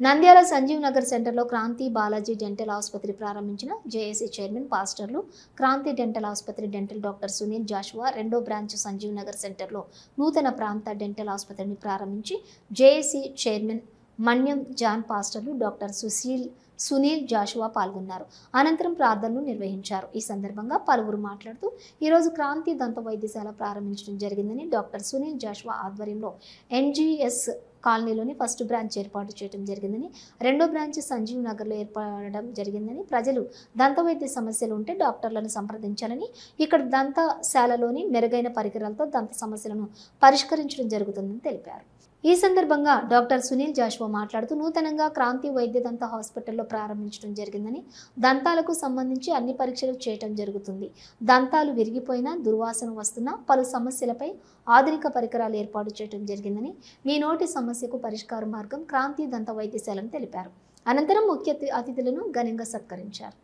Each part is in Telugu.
నంద్యాల సంజీవ్ నగర్ సెంటర్లో క్రాంతి బాలాజీ డెంటల్ ఆసుపత్రి ప్రారంభించిన జేఏసీ చైర్మన్ పాస్టర్లు క్రాంతి డెంటల్ ఆసుపత్రి డెంటల్ డాక్టర్ సునీల్ జాషువా రెండో బ్రాంచ్ సంజీవ్ నగర్ సెంటర్లో నూతన ప్రాంత డెంటల్ ఆసుపత్రిని ప్రారంభించి జేఏసీ చైర్మన్ మన్యం జాన్ పాస్టర్లు డాక్టర్ సుశీల్ సునీల్ జాషువా పాల్గొన్నారు. అనంతరం ప్రార్థనలు నిర్వహించారు. ఈ సందర్భంగా పలువురు మాట్లాడుతూ ఈరోజు క్రాంతి దంత వైద్యశాల ప్రారంభించడం జరిగిందని డాక్టర్ సునీల్ జాషువా ఆధ్వర్యంలో ఎన్జీఎస్ కాలనీలోని ఫస్ట్ బ్రాంచ్ ఏర్పాటు చేయడం జరిగిందని రెండో బ్రాంచ్ సంజీవ్ నగర్లో ఏర్పడడం జరిగిందని ప్రజలు దంత వైద్య సమస్యలు ఉంటే డాక్టర్లను సంప్రదించాలని ఇక్కడ దంతశాలలోని మెరుగైన పరికరాలతో దంత సమస్యలను పరిష్కరించడం జరుగుతుందని తెలిపారు. ఈ సందర్భంగా డాక్టర్ సునీల్ జాషువా మాట్లాడుతూ నూతనంగా క్రాంతి వైద్య దంత హాస్పిటల్లో ప్రారంభించడం జరిగిందని దంతాలకు సంబంధించి అన్ని పరీక్షలు చేయటం జరుగుతుంది. దంతాలు విరిగిపోయినా దుర్వాసన వస్తున్నా పలు సమస్యలపై ఆధునిక పరికరాలు ఏర్పాటు చేయడం జరిగిందని మీ నోటి సమస్యకు పరిష్కార మార్గం క్రాంతి దంత వైద్యశాలను తెలిపారు. అనంతరం ముఖ్య అతిథులను ఘనంగా సత్కరించారు.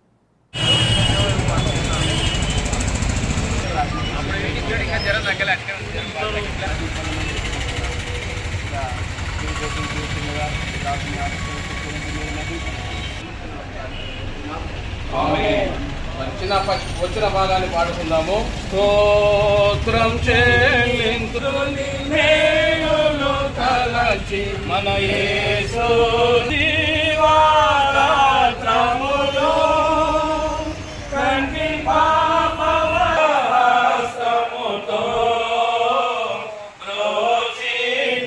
వచ్చిన వచ్చిన భాగాన్ని పాడుకుందాము. స్తోత్రం మన యేసు దీవారాత్రములో కంటి పాపవస్తముతో బ్రోచి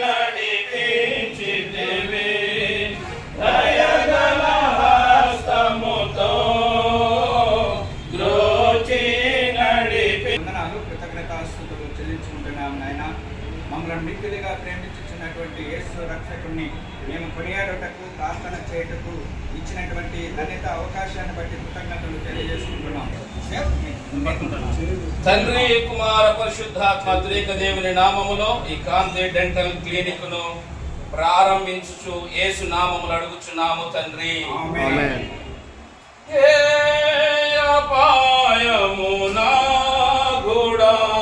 నడిపించితివి. దయగల హస్తముతో ద్రోచి నడిపి వందనాలు కృతజ్ఞతాస్తుతులు చెల్లించుకుంటున్నాం నాయన. మమ్మల్ని మిక్కిలిగా ప్రేమించుచున్నటువంటి యేసు రక్షకుణ్ణి మేము కొనియాడుటకు ప్రార్థన చేయుటకు ఇచ్చినటువంటి ధన్యత అవకాశాన్ని బట్టి కృతజ్ఞతలు తెలియజేసుకుంటున్నాం. తండ్రి కుమార పరిశుద్ధాత్మ త్రేక దేవుని నామములో ఈ కాంతి డెంటల్ క్లినిక్ను ప్రారంభించుచు యేసు నామములు అడుగుచున్నాము తండ్రి. ఆమేన్. ఏ అపాయము నా గుడారము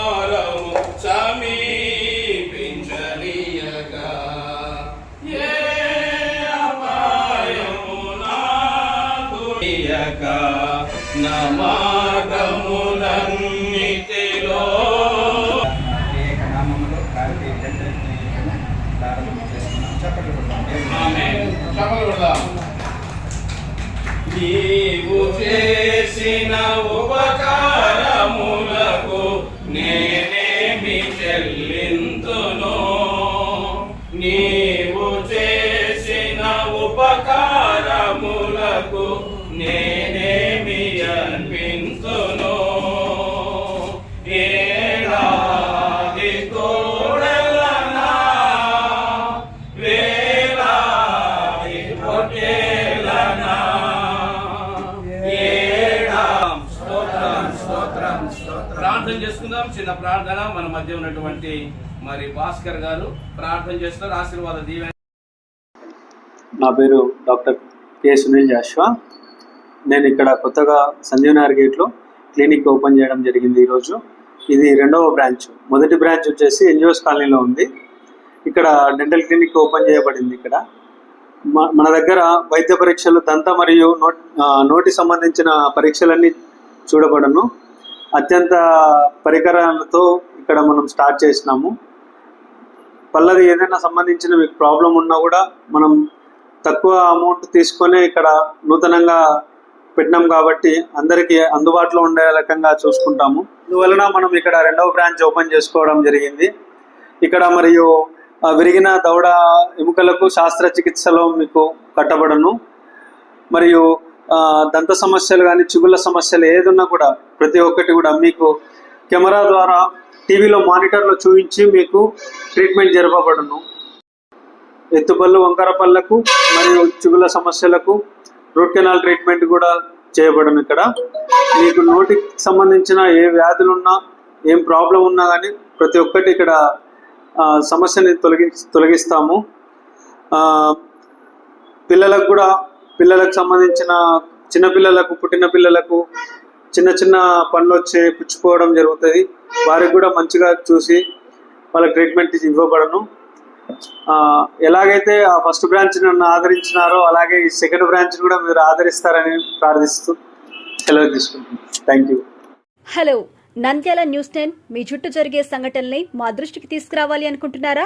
మార్గములన్నిటిలో ఏక నామములో కార్తీ డెంటల్ క్లినిక్ను ప్రారంభం చేసుకున్నాం చెప్పండి ఆమేన్. చప్పట్లు కొడదాం. నీవు చేసిన ఉపకారములకు నేనేమి చెల్లింతును నీవు ప్రార్థన చేసుకుందాం. చిన్న ప్రార్థన. మన మధ్య ఉన్నటువంటి మరి భాస్కర్ గారు ప్రార్థన చేస్తారు ఆశీర్వాద దీవెన. నా పేరు డాక్టర్ కె సునీల్ జాష్వా. నేను ఇక్కడ కొత్తగా సంజీవ్ నగర్ గేట్లో క్లినిక్ ఓపెన్ చేయడం జరిగింది ఈరోజు. ఇది రెండవ బ్రాంచ్. మొదటి బ్రాంచ్ వచ్చేసి ఎన్జిఓస్ కాలనీలో ఉంది. ఇక్కడ డెంటల్ క్లినిక్ ఓపెన్ చేయబడింది ఇక్కడ. మన దగ్గర వైద్య పరీక్షలు దంత మరియు నోట్ నోటి సంబంధించిన పరీక్షలన్నీ చూడబడను. అత్యంత పరికరాలతో ఇక్కడ మనం స్టార్ట్ చేసినాము. పల్లది ఏదైనా సంబంధించిన మీకు ప్రాబ్లం ఉన్నా కూడా మనం తక్కువ అమౌంట్ తీసుకొని ఇక్కడ నూతనంగా పెట్టినాం కాబట్టి అందరికీ అందుబాటులో ఉండే రకంగా చూసుకుంటాము. అందువలన మనం ఇక్కడ రెండవ బ్రాంచ్ ఓపెన్ చేసుకోవడం జరిగింది. ఇక్కడ మరియు విరిగిన దవడ ఎముకలకు శాస్త్రచికిత్సలో మీకు కట్టబడను. మరియు దంత సమస్యలు కానీ చిగుళ్ళ సమస్యలు ఏదున్నా కూడా ప్రతి ఒక్కటి కూడా మీకు కెమెరా ద్వారా టీవీలో మానిటర్లో చూపించి మీకు ట్రీట్మెంట్ జరపబడును. ఎత్తుపళ్ళు వంకర పళ్ళకు మరియు చిగుళ్ళ సమస్యలకు రూట్ కెనాల్ ట్రీట్మెంట్ కూడా చేయబడును ఇక్కడ. మీకు నోటికి సంబంధించిన ఏ వ్యాధులు ఉన్నా ఏం ప్రాబ్లం ఉన్నా కానీ ప్రతి ఒక్కటి ఇక్కడ సమస్యని తొలగి తొలగిస్తాము. పిల్లలకు కూడా పిల్లలకు సంబంధించిన చిన్నపిల్లలకు పుట్టిన పిల్లలకు చిన్న చిన్న పనులు వచ్చే పుచ్చుకోవడం జరుగుతుంది. వారికి కూడా మంచిగా చూసి వాళ్ళకి ట్రీట్మెంట్ ఇవ్వబడను. ఎలాగైతే ఆ ఫస్ట్ బ్రాంచ్ నన్ను ఆదరించినారో అలాగే ఈ సెకండ్ బ్రాంచ్ కూడా మీరు ఆదరిస్తారని ప్రార్థిస్తూ సెలవు తీసుకుంటున్నాను. Thank you. Hello Nandyal news ten మీ చుట్టూ జరిగే సంఘటనల్ని మా దృష్టికి తీసుకురావాలి అనుకుంటున్నారా?